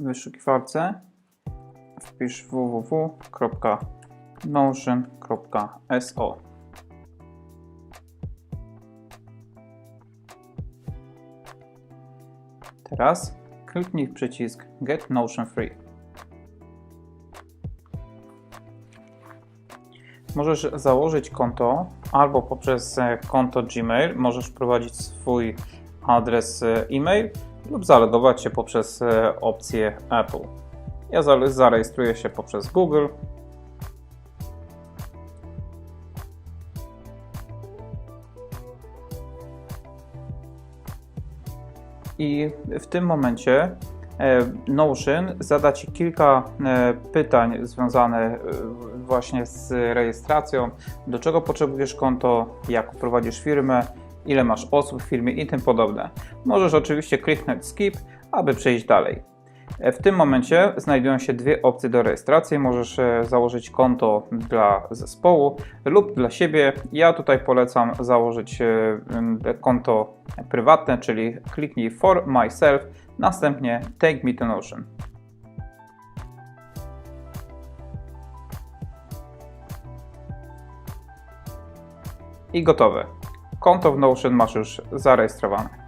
w wyszukiwarce wpisz www.notion.so. Teraz kliknij przycisk Get Notion Free. Możesz założyć konto albo poprzez konto Gmail, możesz wprowadzić swój adres e, e-mail lub zalogować się poprzez e, opcję Apple. Ja za- zarejestruję się poprzez Google. I w tym momencie e, Notion zada Ci kilka e, pytań związanych właśnie z rejestracją, do czego potrzebujesz konto, jak prowadzisz firmę, ile masz osób w firmie i tym podobne. Możesz oczywiście kliknąć skip, aby przejść dalej. E, W tym momencie znajdują się dwie opcje do rejestracji. Możesz e, założyć konto dla zespołu lub dla siebie. Ja tutaj polecam założyć e, konto prywatne, czyli kliknij for myself, następnie take me to Notion. I gotowe. Konto w Notion masz już zarejestrowane.